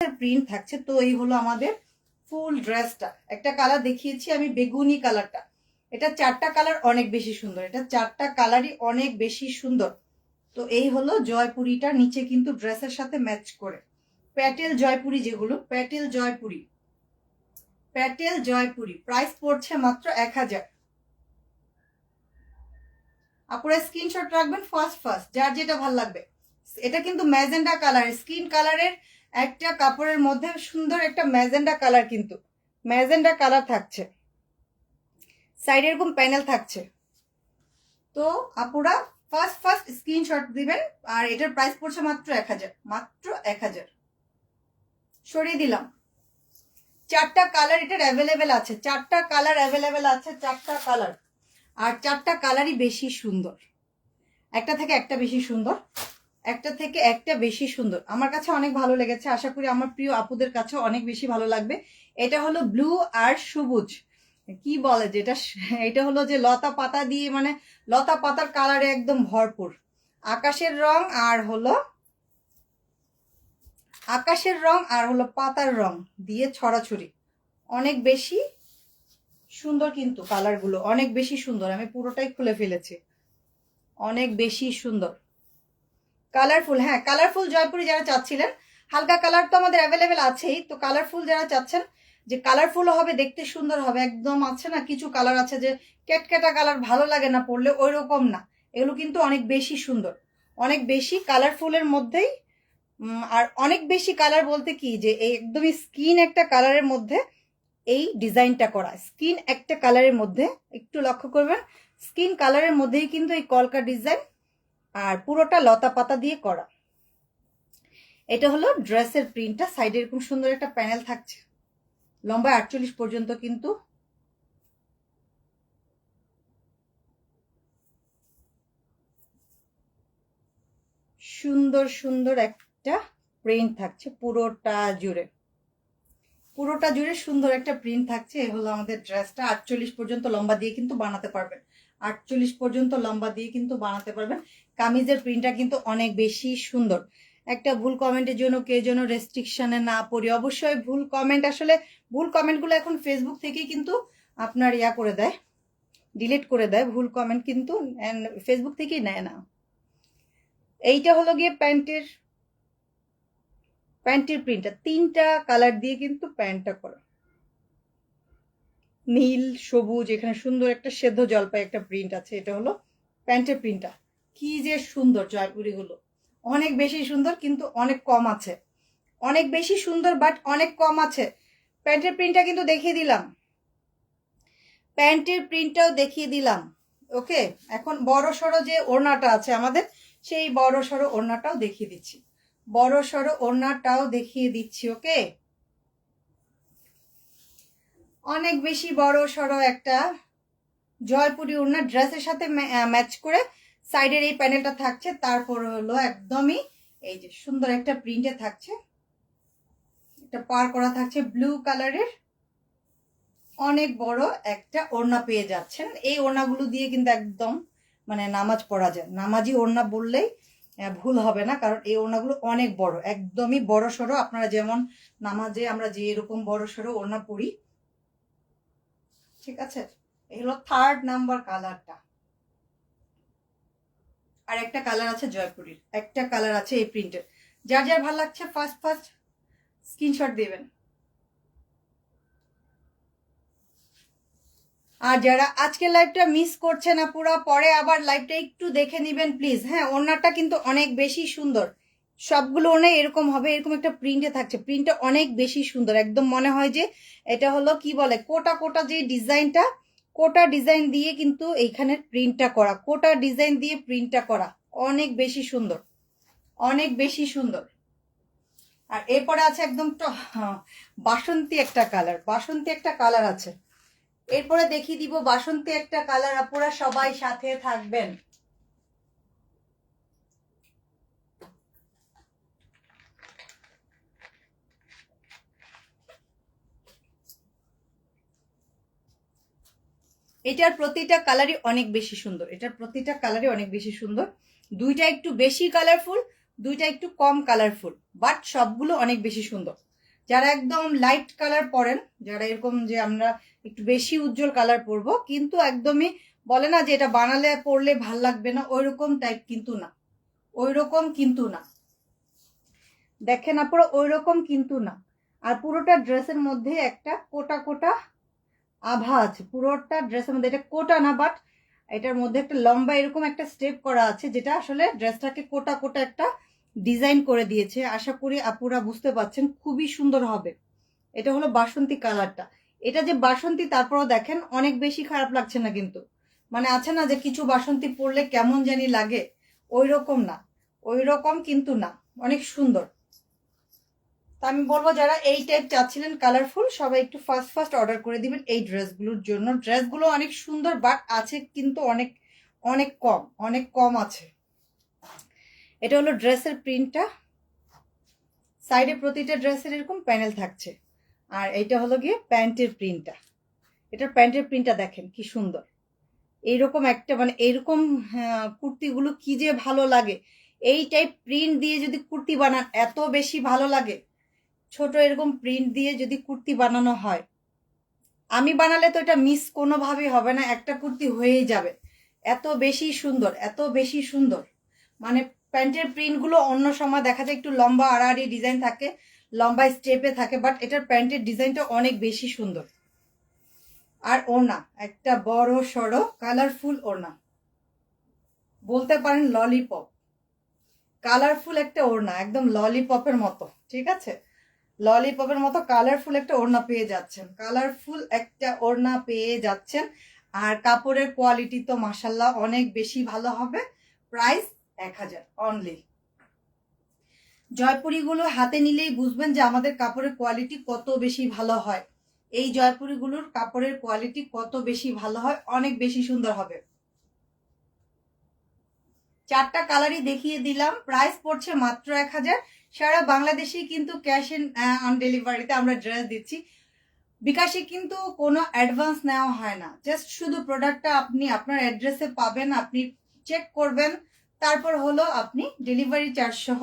Print থাকছে, তো এই হলো আমাদের ফুল ড্রেসটা একটা কালার দেখিয়েছি আমি, বেগুনি কালারটা এটা চারটা কালার অনেক বেশি সুন্দর। এটা চারটা কালারই অনেক বেশি সুন্দর। তো এই হলো জয়পুরিটা, নিচে কিন্তু ড্রেসের সাথে ম্যাচ করে। প্যাটেল জয়পুরি যেগুলো প্যাটেল জয়পুরি। প্যাটেল জয়পুরি প্রাইস পড়ছে মাত্র এক হাজার। আপনারা স্ক্রিনশট রাখবেন ফার্স্ট ফার্স্ট যার যেটা ভালো লাগবে। এটা কিন্তু ম্যাজেন্ডা কালার স্কিন কালারের একটা কাপড়ের মধ্যে সুন্দর একটা ম্যাজেন্ডা কালার কিন্তু, ম্যাজেন্ডা কালার থাকছে। সাইডে এরকম প্যানেল থাকছে। তো আপুরা ফার্স্ট ফার্স্ট স্ক্রিনশট দিবেন, আর এটার প্রাইস পড়ছে মাত্র এক হাজার, মাত্র এক হাজার। সরিয়ে দিলাম। চারটা কালার এটার অ্যাভেলেবেল আছে, চারটা কালার অ্যাভেলেবেল আছে, চারটা কালার। আর চারটা কালারই বেশি সুন্দর। একটা থেকে একটা বেশি সুন্দর। একটা থেকে একটা বেশি সুন্দর। আমার কাছে অনেক ভালো লেগেছে। আশা করি আমার প্রিয় আপুদের কাছে অনেক বেশি ভালো লাগবে। এটা হলো ব্লু আর সবুজ। কি বলে যেটা? এটা হলো যে লতা পাতা দিয়ে মানে লতা পাতার কালারে একদম ভরপুর। আকাশের রং আর হলো আকাশের রং আর হলো পাতার রং দিয়ে ছড়াছড়ি। অনেক বেশি সুন্দর কিন্তু কালারগুলো। অনেক বেশি সুন্দর। আমি পুরোটাই খুলে ফেলেছি। অনেক বেশি সুন্দর। কালারফুল হ্যাঁ কালারফুল জয়পুরি যারা চাচ্ছিলেন, হালকা কালার তো আমাদের অ্যাভেলেবেল আছেই, তো কালারফুল যারা চাচ্ছেন, যে কালারফুল হবে, দেখতে সুন্দর হবে, একদম আছে না কিছু কালার আছে যে ক্যাটক্যাটা কালার ভালো লাগে না পড়লে ওই রকম না, এগুলো কিন্তু অনেক বেশি সুন্দর। অনেক বেশি কালারফুলের মধ্যেই আর অনেক বেশি কালার বলতে কি যে এই একদমই স্কিন একটা কালারের মধ্যে এই ডিজাইনটা করা। স্কিন একটা কালারের মধ্যে, একটু লক্ষ্য করবেন স্কিন কালারের মধ্যেই কিন্তু এই কলকা ডিজাইন আর পুরোটা লতা পাতা দিয়ে করা। এটা হলো ড্রেসের প্রিন্টটা। সাইডে এরকম সুন্দর একটা প্যানেল থাকছে। লম্বা আটচল্লিশ পর্যন্ত কিন্তু সুন্দর সুন্দর একটা প্রিন্ট থাকছে পুরোটা জুড়ে। পুরোটা জুড়ে সুন্দর একটা প্রিন্ট থাকছে। এ হলো আমাদের ড্রেসটা। আটচল্লিশ পর্যন্ত লম্বা দিয়ে কিন্তু বানাতে পারবেন। আটচল্লিশ পর্যন্ত লম্বা দিয়ে কিন্তু বানাতে পারবেন। কামিজের প্রিন্টটা কিন্তু অনেক বেশি সুন্দর। একটা ভুল কমেন্টের জন্য কে যেন রেস্ট্রিকশনে না পড়ি। অবশ্যই ভুল কমেন্ট আসলে ভুল কমেন্টগুলো এখন ফেসবুক থেকেই কিন্তু আপনার ইয়া করে দেয় ডিলিট করে দেয়। ভুল কমেন্ট কিন্তু ফেসবুক থেকেই নেয় না। এইটা হলো গিয়ে প্যান্টের প্যান্টের প্রিন্টটা তিনটা কালার দিয়ে কিন্তু প্যান্টটা করা। নীল, সবুজ, এখানে সুন্দর একটা সেদ্ধ জলপাই একটা প্রিন্ট আছে, এটা হলো প্যান্টের প্রিন্টটা কি যে সুন্দর জয়পুরি গুলো অনেক বেশি সুন্দর কিন্তু অনেক কম আছে। অনেক বেশি সুন্দর বাট অনেক কম আছে। প্যান্টের প্রিন্টটা কিন্তু দেখিয়ে দিলাম। প্যান্টের প্রিন্টটাও দেখিয়ে দিলাম। ওকে? এখন বড় সড়ো যে ওড়নাটা আছে আমাদের, সেই বড় সড়ো ওড়নাটাও দেখিয়ে দিচ্ছি। বড় সড়ো ওড়নাটাও দেখিয়ে দিচ্ছি, ওকে? অনেক বেশি বড়, সড়ো একটা জয়পুরি ওড়না ড্রেসের সাথে ম্যাচ করে সাইডের এই প্যানেলটা থাকছে। তারপর হলো একদমই এই যে সুন্দর একটা প্রিন্টে থাকছে। এটা পার করা থাকছে ব্লু কালারের অনেক বড় একটা ওড়না পেয়ে যাচ্ছেন। এই ওড়নাগুলো দিয়ে কিন্তু একদম মানে নামাজ পড়া যায়। নামাজি ওড়না বললেই ভুল হবে না। কারণ এই ওড়নাগুলো অনেক বড়, একদমই বড়, সড়ো। আপনারা যেমন নামাজে আমরা যে এরকম বড়, সড়ো ওড়না পড়ি ঠিক আছে? হলো থার্ড নাম্বার কালারটা আর একটা কালার আছে জয়পুরীর। একটা কালার আছে এই প্রিন্টের যার যার ভালো লাগছে ফার্স্ট ফার্স্ট স্ক্রিনশট দেবেন। আর যারা আজকের লাইভটা মিস করছে না, পুরো পরে আবার লাইভটা একটু দেখে নেবেন প্লিজ হ্যাঁ ওনারটা কিন্তু অনেক বেশি সুন্দর। সবগুলো ওনে এরকম হবে এরকম একটা প্রিন্টে থাকছে। প্রিন্টটা অনেক বেশি সুন্দর। একদম মনে হয় যে এটা হলো কি বলে কোটা কোটা যে ডিজাইনটা কোটা ডিজাইন দিয়ে কিন্তু এইখানে প্রিন্টটা করা। কোটা ডিজাইন দিয়ে প্রিন্টটা করা। অনেক বেশি সুন্দর। অনেক বেশি সুন্দর। আর এরপরে আছে একদম হ্যাঁ, বাসন্তী একটা কালার বাসন্তী একটা কালার আছে। এরপরে দেখিয়ে দিব বাসন্তী একটা কালার আপনারা সবাই সাথে থাকবেন। এটার প্রতিটা কালারই অনেক বেশি সুন্দর। এটার প্রতিটা কালারই অনেক বেশি সুন্দর। দুইটা একটু বেশি কালারফুল দুইটা একটু কম কালারফুল বাট সবগুলো অনেক বেশি সুন্দর। যারা একদম লাইট কালার পরেন, যারা এরকম যে আমরা একটু বেশি উজ্জ্বল কালার পরবো, কিন্তু একদমই বলে না যে এটা বানালে পরলে ভালো লাগবে না ওই রকম টাইপ কিন্তু না। ওই রকম কিন্তু না। দেখেন আপনারা ওই রকম কিন্তু না। আর পুরোটা ড্রেসের মধ্যে একটা কোটা কোটা আভা আছে পুরোটা ড্রেসের মধ্যে, এটা কোটা না বাট এটার মধ্যে একটা লম্বা এরকম একটা স্টেপ করা আছে, যেটা আসলে ড্রেসটাকে কোটা কোটা একটা ডিজাইন করে দিয়েছে। আশা করি আপুরা বুঝতে পারছেন, খুবই সুন্দর হবে। এটা হলো বাসন্তী কালারটা এটা যে বাসন্তী, তারপরও দেখেন অনেক বেশি খারাপ লাগছে না কিন্তু। মানে আছে না যে কিছু বাসন্তী পরলে কেমন জানি লাগে? ওই রকম না। ওই রকম কিন্তু না। অনেক সুন্দর। তা আমি বলব যারা এই টাইপ চাচ্ছিলেন কালারফুল সবাই একটু ফার্স্ট ফার্স্ট অর্ডার করে দিবেন এই ড্রেসগুলোর জন্য। ড্রেসগুলো অনেক সুন্দর বাট আছে কিন্তু অনেক অনেক কম অনেক কম আছে। এটা হলো ড্রেসের প্রিন্টটা সাইডে প্রতিটা ড্রেসের এরকম প্যানেল থাকছে। আর এইটা হলো গিয়ে প্যান্টের প্রিন্টটা এটার প্যান্টের প্রিন্টটা দেখেন কি সুন্দর। এইরকম একটা মানে এইরকম আহ, কুর্তিগুলো কি যে ভালো লাগে। এই টাইপ প্রিন্ট দিয়ে যদি কুর্তি বানান এত বেশি ভালো লাগে। ছোট এরকম প্রিন্ট দিয়ে যদি কুর্তি বানানো হয়। আমি বানালে তো এটা মিস কোনোভাবেই হবে না, একটা কুর্তি হয়েই যাবে। এত বেশি সুন্দর, এত বেশি সুন্দর। মানে প্যান্টের প্রিন্টগুলো অন্য সময় দেখা যায় একটু লম্বা আড়াআড়ি ডিজাইন থাকে, লম্বা স্টেপে থাকে বাট এটার প্যান্টের ডিজাইনটা অনেক বেশি সুন্দর। আর ওড়না, একটা বড় সড়ো কালারফুল ওড়না। বলতে পারেন ললিপপ কালারফুল একটা ওড়না, একদম ললিপপের মতো, ঠিক আছে? ললিপপের মতো কালারফুল একটা ওড়না পেয়ে যাচ্ছেন। কালারফুল একটা ওড়না পেয়ে যাচ্ছেন। আর কাপড়ের কোয়ালিটি তো মাসাল্লাহ অনেক বেশি ভালো হবে। প্রাইস এক হাজার অনলি জয়পুরিগুলো হাতে নিলেই বুঝবেন যে আমাদের কাপড়ের কোয়ালিটি কত বেশি ভালো হয়। এই জয়পুরিগুলোর কাপড়ের কোয়ালিটি কত বেশি ভালো হয়, অনেক বেশি সুন্দর হবে। চারটা কালারই দেখিয়ে দিলাম। প্রাইস পড়ছে মাত্র এক হাজার। সারা বাংলাদেশেই কিন্তু ক্যাশ অন ডেলিভারিতে আমরা ড্রেস দিচ্ছি। বিকাশে কিন্তু কোনো অ্যাডভান্স নেওয়া হয় না। জাস্ট শুধু প্রোডাক্টটা আপনি আপনার অ্যাড্রেসে পাবেন, আপনি চেক করবেন, তারপর হলো আপনি ডেলিভারি চার্জ সহ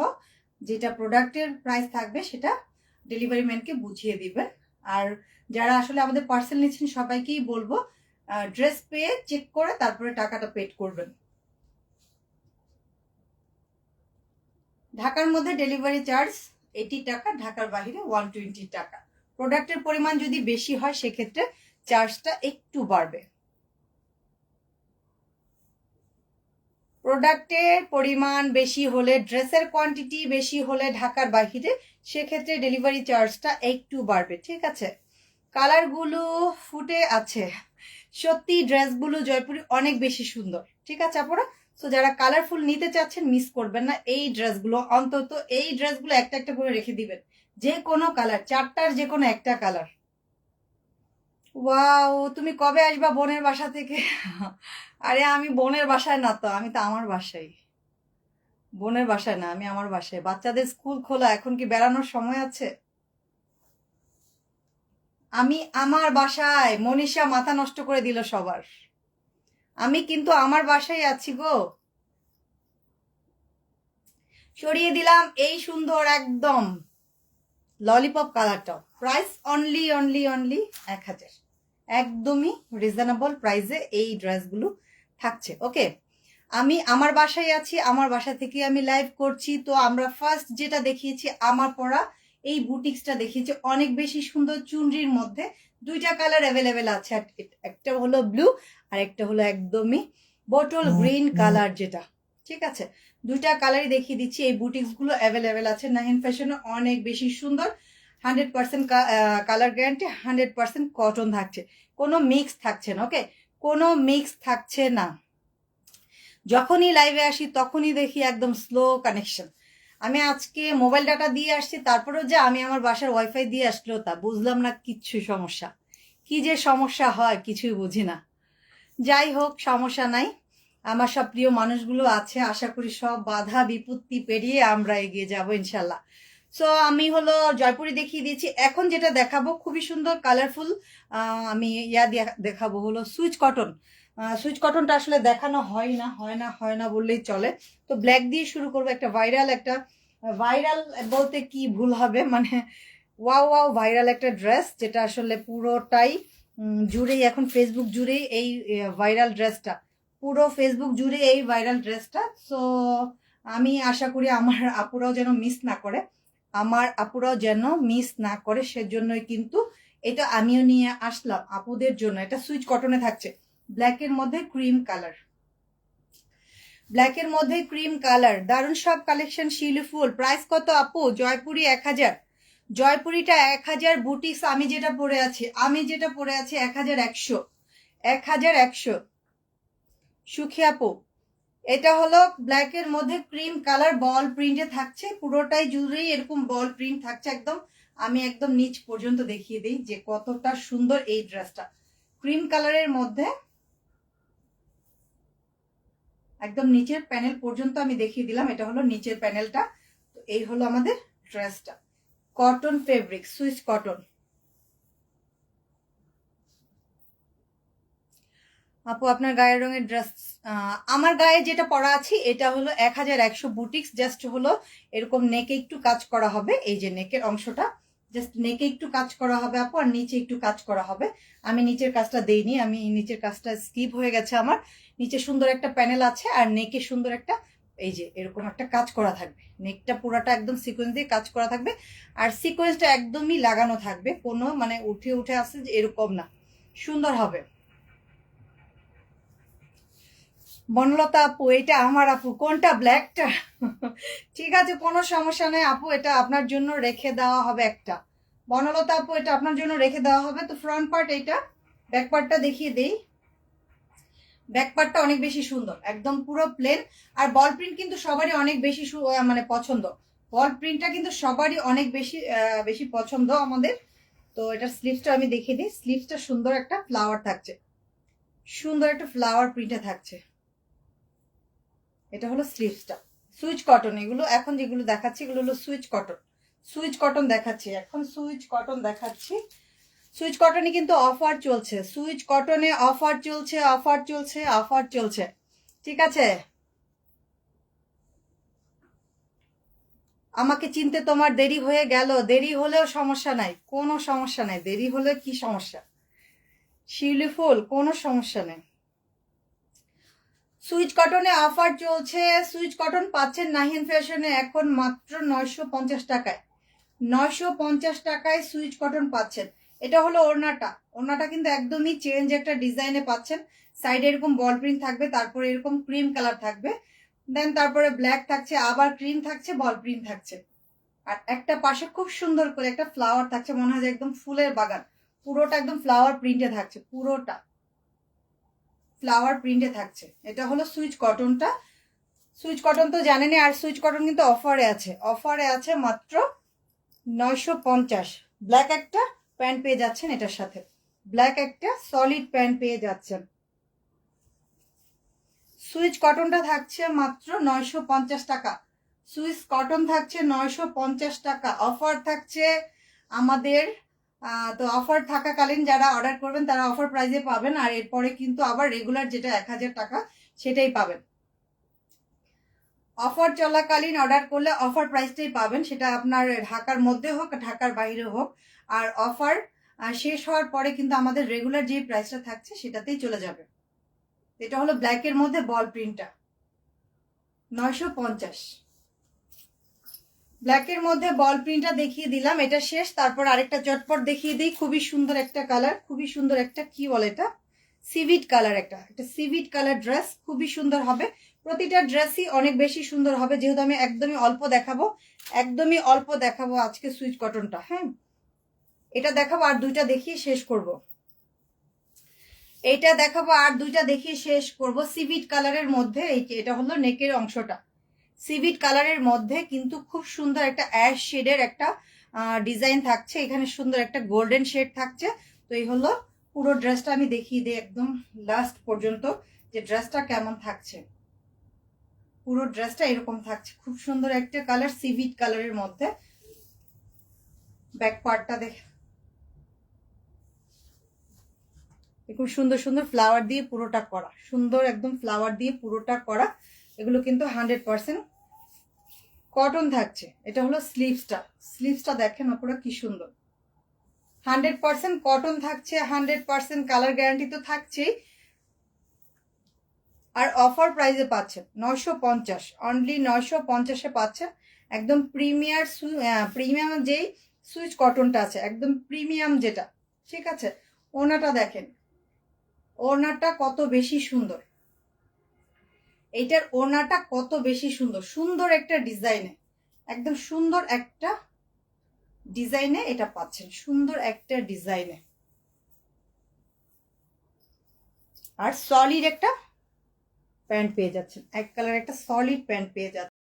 যেটা প্রোডাক্টের প্রাইস থাকবে সেটা ডেলিভারি ম্যানকে বুঝিয়ে দিবেন। আর যারা আসলে আমাদের পার্সেল নিচ্ছেন সবাইকেই বলব ড্রেস পেয়ে চেক করে তারপরে টাকাটা পেড করবেন। ঢাকার মধ্যে ডেলিভারি চার্জ এইটি টাকা, ঢাকার বাহিরে ওয়ান টোয়েন্টি টাকা। প্রোডাক্টের পরিমাণ যদি বেশি হয়, সেক্ষেত্রে চার্জটা একটু বাড়বে। প্রোডাক্টের পরিমাণ বেশি হলে ড্রেসের কোয়ান্টিটি বেশি হলে ঢাকার বাহিরে, সেক্ষেত্রে ডেলিভারি চার্জটা একটু বাড়বে, ঠিক আছে? কালারগুলো ফুটে আছে। সত্যি ড্রেসগুলো জয়পুরি অনেক বেশি সুন্দর, ঠিক আছে আপনারা তো যারা কালারফুল নিতে চাচ্ছেন মিস করবেন না। এই ড্রেসগুলো অন্তত এই ড্রেসগুলো একটা একটা করে রেখে দিবেন। যে কোনো কালার চারটার যে কোনো একটা কালার ওয়াও তুমি কবে আসবা বোনের বাসা থেকে? আরে, আমি বোনের বাসায় না তো, আমি তো আমার বাসায়। বোনের বাসায় না, আমি আমার বাসায়। বাচ্চাদের স্কুল খোলা, এখন কি বেড়ানোর সময় আছে? আমি আমার বাসায়, মনীষা মাথা নষ্ট করে দিল সবার। আমি কিন্তু আমার বাসায় আছি গো। সরিয়ে দিলাম এই সুন্দর একদম ললিপপ কালারটা প্রাইস অনলি অনলি অনলি এক হাজার। একদমই রিজনেবল প্রাইসে এই ড্রেসগুলো থাকছে। ওকে আমি আমার বাসায় আছি আমার বাসা থেকে আমি লাইভ করছি তো আমরা ফার্স্ট যেটা দেখিয়েছি আমার পরা এই বুটিক্সটা দেখিয়েছি। অনেক বেশি সুন্দর চুনরির মধ্যে দুইটা কালার অ্যাভেলেবেল আছে। একটা হলো ব্লু আর একটা হলো একদমই বটল গ্রিন কালার যেটা। ঠিক আছে? দুইটা কালারই দেখিয়ে দিচ্ছি। এই বুটিক্সগুলো অ্যাভেলেবেল আছে। নাহিন ফ্যাশনে অনেক বেশি সুন্দর। Hundred percent colour guarantee hundred percent cotton থাকছে। কোনো মিক্স থাকছে না ওকে কোনো মিক্স থাকছে না। যখনই লাইভে আসি, তখনই দেখি একদম স্লো কানেকশন আমি আজকে মোবাইল ডাটা দিয়ে আসছি, তারপরেও যে আমি আমার বাসার ওয়াইফাই দিয়ে আসলো তা, বুঝলাম না কিচ্ছু সমস্যা। কি যে সমস্যা হয়, কিছুই বুঝি না। যাই হোক, সমস্যা নাই। আমার সব প্রিয় মানুষগুলো আছে, আশা করি সব বাধা বিপত্তি পেরিয়ে আমরা এগিয়ে যাব ইনশাল্লাহ। সো আমি হলো জয়পুরি দেখিয়ে দিয়েছি। এখন যেটা দেখাবো খুবই সুন্দর কালারফুল আমি ইয়া দেখাবো হলো সুইচ কটন। সুইচ কটনটা আসলে দেখানো হয় না হয় না হয় না বললেই চলে। তো ব্ল্যাক দিয়ে শুরু করব একটা ভাইরাল একটা ভাইরাল বলতে কি ভুল হবে? মানে ওয়াও ওয়াও ভাইরাল একটা ড্রেস যেটা আসলে পুরোটাই জুড়েই, এখন ফেসবুক জুড়েই এই ভাইরাল ড্রেসটা পুরো ফেসবুক জুড়ে এই ভাইরাল ড্রেসটা সো আমি আশা করি আমার আপুরাও যেন মিস না করে। আমার আপুরাও যেন মিস না করে, সেজন্যই কিন্তু এটা আমিও নিয়ে আসলাম আপুদের জন্য। এটা সুইচ কটনে থাকছে। ব্ল্যাকের মধ্যে ক্রিম কালার ব্ল্যাকের মধ্যে ক্রিম কালার দারুণ সব কালেকশন শিলি ফুল। প্রাইস কত আপু? জয়পুরি এক হাজার। জয়পুরিটা এক হাজার বুটিক্স আমি যেটা পরে আছি, আমি যেটা পরে আছি এক হাজার একশো। এক হাজার একশো। সুখী আপু, এটা হলো ব্ল্যাকের মধ্যে ক্রিম কালার বল প্রিন্টে থাকছে, পুরোটাই জুড়েই এরকম বল প্রিন্ট থাকছে একদম। আমি একদম নিচ পর্যন্ত দেখিয়ে দিই যে কতটা সুন্দর এই ড্রেসটা ক্রিম কালারের মধ্যে একদম নিচের প্যানেল পর্যন্ত আমি দেখিয়ে দিলাম, এটা হলো নিচের প্যানেলটা তো এই হলো আমাদের ড্রেসটা কটন ফেব্রিক সুইস কটন আপু, আপনার গায়ের রঙের ড্রেস আমার গায়ে যেটা পরা আছে, এটা হলো এক হাজার একশো বুটিক্স জাস্ট হলো এরকম নেকে একটু কাজ করা হবে, এই যে নেকের অংশটা জাস্ট নেকে একটু কাজ করা হবে আপু, আর নিচে একটু কাজ করা হবে। আমি নিচের কাজটা দেইনি, আমি নিচের কাজটা স্কিপ হয়ে গেছে আমার। নিচে সুন্দর একটা প্যানেল আছে, আর নেকে সুন্দর একটা, এই যে এরকম একটা কাজ করা থাকবে। নেকটা পুরাটা একদম সিকোয়েন্স দিয়ে কাজ করা থাকবে, আর সিকোয়েন্সটা একদমই লাগানো থাকবে, কোনো মানে উঠে উঠে আসছে যে এরকম না। সুন্দর হবে। বনলতা আপু, এটা আমার আপু। কোনটা? ব্ল্যাকটা? ঠিক আছে, কোনো সমস্যা নেই আপু, এটা আপনার জন্য রেখে দেওয়া হবে একটা। বনলতা আপু, এটা আপনার জন্য রেখে দেওয়া হবে। তো ফ্রন্ট পার্ট এইটা ব্যাক পার্টটা দেখিয়ে দেই। ব্যাক পার্টটা অনেক বেশি সুন্দর, একদম পুরো প্লেন আর বল প্রিন্ট কিন্তু সবারই অনেক বেশি মানে পছন্দ। বল প্রিন্টটা কিন্তু সবারই অনেক বেশি বেশি পছন্দ আমাদের। তো এটার স্লিভসটা আমি দেখিয়ে দিই। স্লিভসটা সুন্দর একটা ফ্লাওয়ার থাকছে। সুন্দর একটা ফ্লাওয়ার প্রিন্টে থাকছে। এটা হলো স্লিভসটা সুইচ কটন, এগুলো এখন যেগুলো দেখাচ্ছি, এগুলো হলো সুইচ কটন। সুইচ কটন দেখাচ্ছি এখন, সুইচ কটন দেখাচ্ছি। সুইচ কটনে কিন্তু অফার চলছে। সুইচ কটনে অফার চলছে অফার চলছে অফার চলছে। ঠিক আছে? আমাকে চিনতে তোমার দেরি হয়ে গেল। দেরি হলেও সমস্যা নাই। কোনো সমস্যা নাই। দেরি হলে কি সমস্যা? শিউলি ফুল, কোনো সমস্যা নেই। সুইচ কটনে অফার চলছে। সুইচ কটন পাচ্ছেন নাহিন ফ্যাশনে এখন মাত্র নয়শো পঞ্চাশ টাকায়। নয়শো পঞ্চাশ টাকায় সুইচ কটন পাচ্ছেন। এটা হলো ওড়নাটা। ওড়নাটা কিন্তু একদমই চেঞ্জ একটা ডিজাইনে পাচ্ছেন। সাইডে এরকম বল প্রিন্ট থাকবে, তারপরে এরকম ক্রিম কালার থাকবে। দেন তারপরে ব্ল্যাক থাকছে, আবার ক্রিম থাকছে, বল প্রিন্ট থাকছে। আর একটা পাশে খুব সুন্দর করে একটা ফ্লাওয়ার থাকছে, মনে হয় একদম ফুলের বাগান। পুরোটা একদম ফ্লাওয়ার প্রিন্টে থাকছে, পুরোটা। ফ্লাওয়ার প্রিন্টে থাকছে। এটা হলো সুইচ কটনটা। সুইচ কটন তো জানেনই, আর সুইচ কটন কিন্তু অফারে আছে। অফারে আছে মাত্র নয়শো পঞ্চাশ। ব্ল্যাক একটা প্যান্ট পেয়ে যাচ্ছেন এটার সাথে। ব্ল্যাক একটা সলিড প্যান্ট পেয়ে যাচ্ছেন। সুইচ কটনটা থাকছে মাত্র নয়শো পঞ্চাশ টাকা। সুইচ কটন থাকছে নয়শো পঞ্চাশ টাকা। অফার থাকছে আমাদের তো অফার থাকাকালীন যারা অর্ডার করবেন, তারা অফার প্রাইজে পাবেন, আর এরপরে কিন্তু আবার রেগুলার যেটা এক হাজার টাকা, সেটাই পাবেন। অফার চলাকালীন অর্ডার করলে অফার প্রাইসটাই পাবেন, সেটা আপনার ঢাকার মধ্যে হোক, ঢাকার বাইরে হোক। আর অফার শেষ হওয়ার পরে কিন্তু আমাদের রেগুলার যে প্রাইসটা থাকছে, সেটাতেই চলে যাবে। এটা হলো ব্ল্যাকের মধ্যে বল প্রিন্টটা নয়শো পঞ্চাশ। ব্ল্যাকের মধ্যে বল প্রিন্টটা দেখিয়ে দিলাম, এটা শেষ। তারপর আরেকটা চটপট দেখিয়ে দিই, খুবই সুন্দর একটা কালার খুবই সুন্দর একটা কি বলে এটা? সিভিট কালার একটা একটা সিভিট কালার ড্রেস খুবই সুন্দর হবে। প্রতিটা ড্রেসই অনেক বেশি সুন্দর হবে, যেহেতু আমি একদমই অল্প দেখাবো, একদমই অল্প দেখাবো আজকে সুইচ কটনটা হ্যাঁ? এটা দেখাবো আর দুইটা দেখিয়ে শেষ করব। এইটা দেখাবো আর দুইটা দেখিয়ে শেষ করব সিভিট কালারের মধ্যে এটা হলো নেকের অংশটা। সিভিট কালারের মধ্যে কিন্তু খুব সুন্দর একটা অ্যাশ শেডের একটা ডিজাইন থাকছে। এখানে সুন্দর একটা গোল্ডেন শেড থাকছে। তো এই হলো পুরো ড্রেসটা আমি দেখিয়ে দিই একদম লাস্ট পর্যন্ত যে ড্রেসটা কেমন থাকছে। পুরো ড্রেসটা এরকম থাকছে। খুব সুন্দর একটা কালার সিভিট কালারের মধ্যে। ব্যাক পার্টটা দেখে। খুব সুন্দর সুন্দর ফ্লাওয়ার দিয়ে পুরোটা করা। সুন্দর একদম ফ্লাওয়ার দিয়ে পুরোটা করা। এগুলো কিন্তু হান্ড্রেড পার্সেন্ট কটন থাকছে। এটা হলো স্লিভসটা। স্লিভসটা দেখেন আপনারা কি সুন্দর। হান্ড্রেড পার্সেন্ট কটন থাকছে, হান্ড্রেড পার্সেন্ট কালার গ্যারান্টি তো থাকছেই। আর অফার প্রাইসে পাচ্ছেন নয়শো পঞ্চাশ। অনলি নয়শো পঞ্চাশে পাচ্ছেন। একদম প্রিমিয়ার প্রিমিয়াম যেই সুইচ কটনটা আছে, একদম প্রিমিয়াম যেটা। ঠিক আছে? ওনাটা দেখেন। ওনাটা কত বেশি সুন্দর। এইটার ওনাটা কত বেশি সুন্দর। সুন্দর একটা ডিজাইনে, একদম সুন্দর একটা ডিজাইনে এটা পাচ্ছেন। সুন্দর একটা ডিজাইনে। আর সলিড একটা প্যান্ট পেয়ে যাচ্ছেন। এক কালার একটা সলিড প্যান্ট পেয়ে যাচ্ছেন।